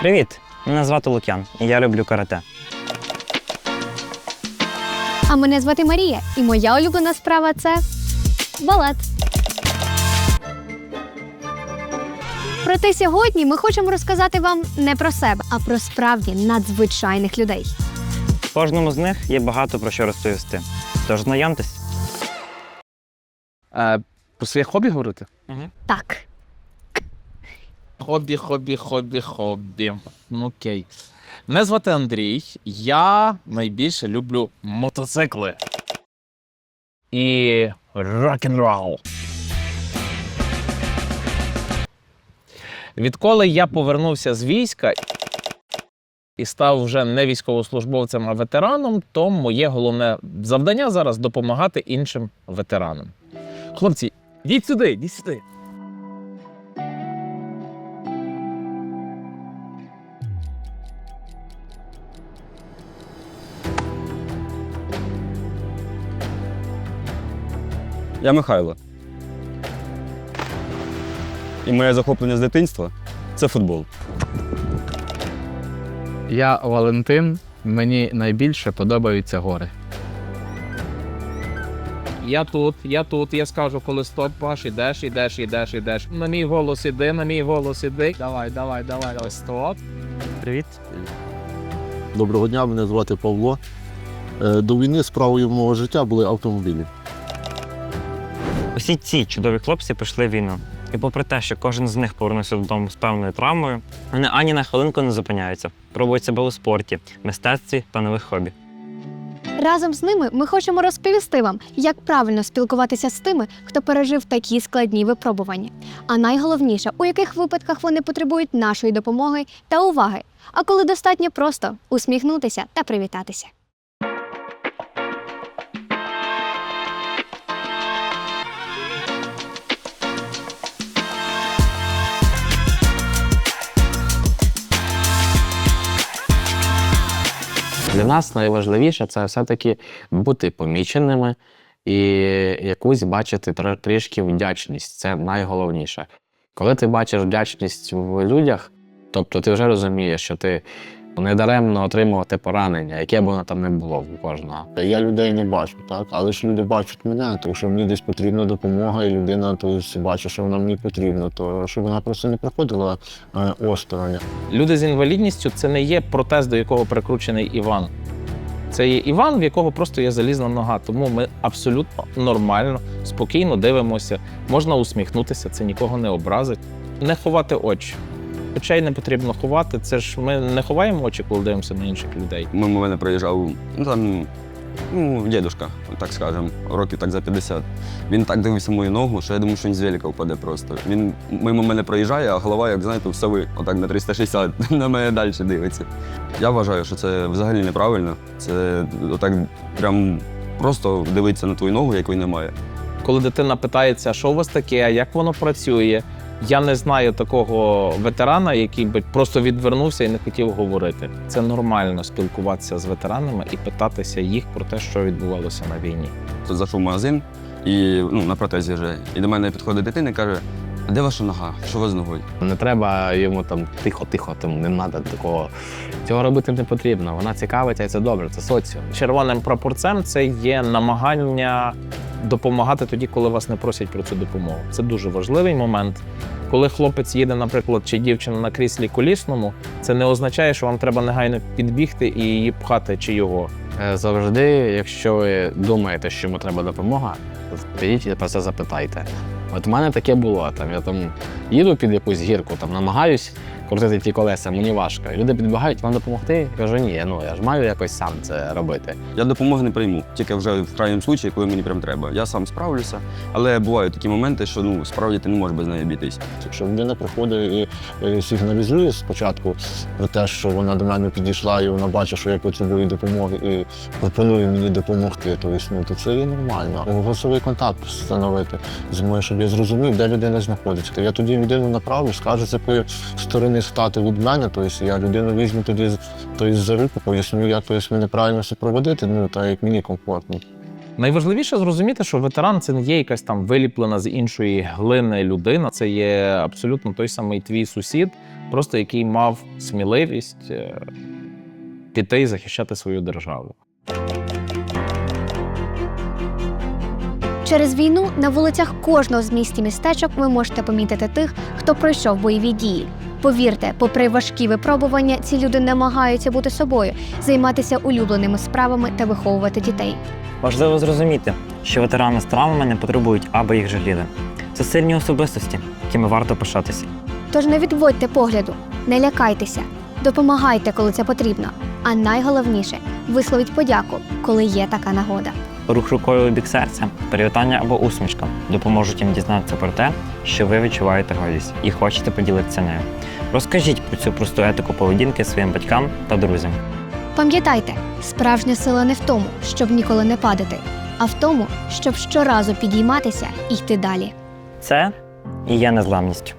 Привіт! Мене звати Лук'ян, і я люблю карате. А мене звати Марія, і моя улюблена справа це балет. Проте сьогодні ми хочемо розказати вам не про себе, а про справді надзвичайних людей. Кожному з них є багато про що розповісти. Тож знайомтесь. Е, про своє хобі говорити? Так, Хобі, хобі, хобі, хобі. Окей. Мене звати Андрій. Я найбільше люблю мотоцикли. І рок-н-рол. Відколи я повернувся з війська і став вже не військовослужбовцем, а ветераном, то моє головне завдання зараз допомагати іншим ветеранам. Хлопці, йдіть сюди, йдіть сюди. Я Михайло. І моє захоплення з дитинства це футбол. Я Валентин. Мені найбільше подобаються гори. Я тут, я тут, я скажу, коли стоп, Паш, ідеш, ідеш, ідеш, ідеш. На мій голос іди, на мій голос іди. Давай, давай, давай, давай, стоп. Привіт. Доброго дня, мене звати Павло. Е, До війни справою мого життя були автомобілі. Усі ці чудові хлопці пішли в війну. І попри те, що кожен з них повернувся додому з певною травмою, вони ані на хвилинку не зупиняються, пробують себе у спорті, мистецтві та нових хобі. разом з ними ми хочемо розповісти вам, як правильно спілкуватися з тими, хто пережив такі складні випробування. А найголовніше, у яких випадках вони потребують нашої допомоги та уваги. А коли достатньо просто усміхнутися та привітатися. Для нас найважливіше це все-таки бути поміченими і якусь бачити трішки вдячність. Це найголовніше. Коли ти бачиш вдячність в людях, тобто ти вже розумієш, що ти не даремно отримувати поранення, яке б воно там не було в кожного. Я людей не бачу, так? але ж люди бачать мене, тому що мені десь потрібна допомога, і людина то бачить, що вона мені потрібна, то щоб вона просто не приходила е, осторонь. Люди з інвалідністю це не є протез, до якого прикручений Іван. Це є Іван, в якого просто є залізна нога. Тому ми абсолютно нормально, спокійно дивимося. Можна усміхнутися, це нікого не образить. Не ховати очі. Очей не потрібно ховати. Це ж ми не ховаємо очі, коли дивимося на інших людей. Мимо мене проїжджав, ну там, ну, дідушка, так скажемо, років так за 50. Він так дивився мою ногу, що я думаю, що він з велика впаде просто. Він мимо мене проїжджає, а голова, як знаєте, в сови, отак на 360 на мене далі дивиться. Я вважаю, що це взагалі неправильно. Це отак прям просто дивитися на твою ногу, якої немає. коли дитина питається, що у вас таке, як воно працює. Я не знаю такого ветерана, який би просто відвернувся і не хотів говорити. Це нормально спілкуватися з ветеранами і питатися їх про те, що відбувалося на війні. Тут зайшов в магазин і ну, на протезі вже. І до мене підходить дитина і каже: а де ваша нога? Що вас з ногою? Не треба йому там тихо-тихо, там не треба такого. Цього робити не потрібно. Вона цікавиться, і це добре, це соціум. Червоним прапорцем це є намагання допомагати тоді, коли вас не просять про цю допомогу. Це дуже важливий момент. Коли хлопець їде, наприклад, чи дівчина на кріслі колісному, це не означає, що вам треба негайно підбігти і її пхати чи його. Е, Завжди, якщо ви думаєте, що йому треба допомога, підіть і про це запитайте. От в мене таке було. Там, я там їду під якусь гірку, там намагаюсь крутити ті колеса, мені важко. І люди підбігають, вам допомогти? Я кажу, ні, ну я ж маю якось сам це робити. Я допомоги не прийму, тільки вже в крайньому случаї, коли мені прям треба. Я сам справлюся, але бувають такі моменти, що ну справді ти не можеш без неї обійтись. Якщо людина приходить і, і сигналізує спочатку про те, що вона до мене підійшла і вона бачить, що я потребую допомоги і пропонує мені допомогти, то, ну, то це є нормально. Голосовий контакт встановити зі мною, щоб я зрозумів, де людина знаходиться. Я тоді людину направлю, скажу, з якої сторони стати від мене, тобто я людину візьму тоді тобто, за руку, поясню, як тобто, мене правильно все проводити, ну так як мені комфортно. Найважливіше зрозуміти, що ветеран це не є якась там виліплена з іншої глини людина. Це є абсолютно той самий твій сусід, просто який мав сміливість е, піти і захищати свою державу. Через війну на вулицях кожного з міст і містечок ви можете помітити тих, хто пройшов бойові дії. Повірте, попри важкі випробування, ці люди намагаються бути собою, займатися улюбленими справами та виховувати дітей. Важливо зрозуміти, що ветерани з травмами не потребують, аби їх жаліли. Це сильні особистості, якими варто пишатися. Тож не відводьте погляду, не лякайтеся, допомагайте, коли це потрібно. А найголовніше висловіть подяку, коли є така нагода. Рух рукою у бік серця, привітання або усмішка допоможуть їм дізнатися про те, що ви відчуваєте гордість і хочете поділитися нею. Розкажіть про цю просту етику поведінки своїм батькам та друзям. Пам'ятайте, справжня сила не в тому, щоб ніколи не падати, а в тому, щоб щоразу підійматися і йти далі. Це і є незламність.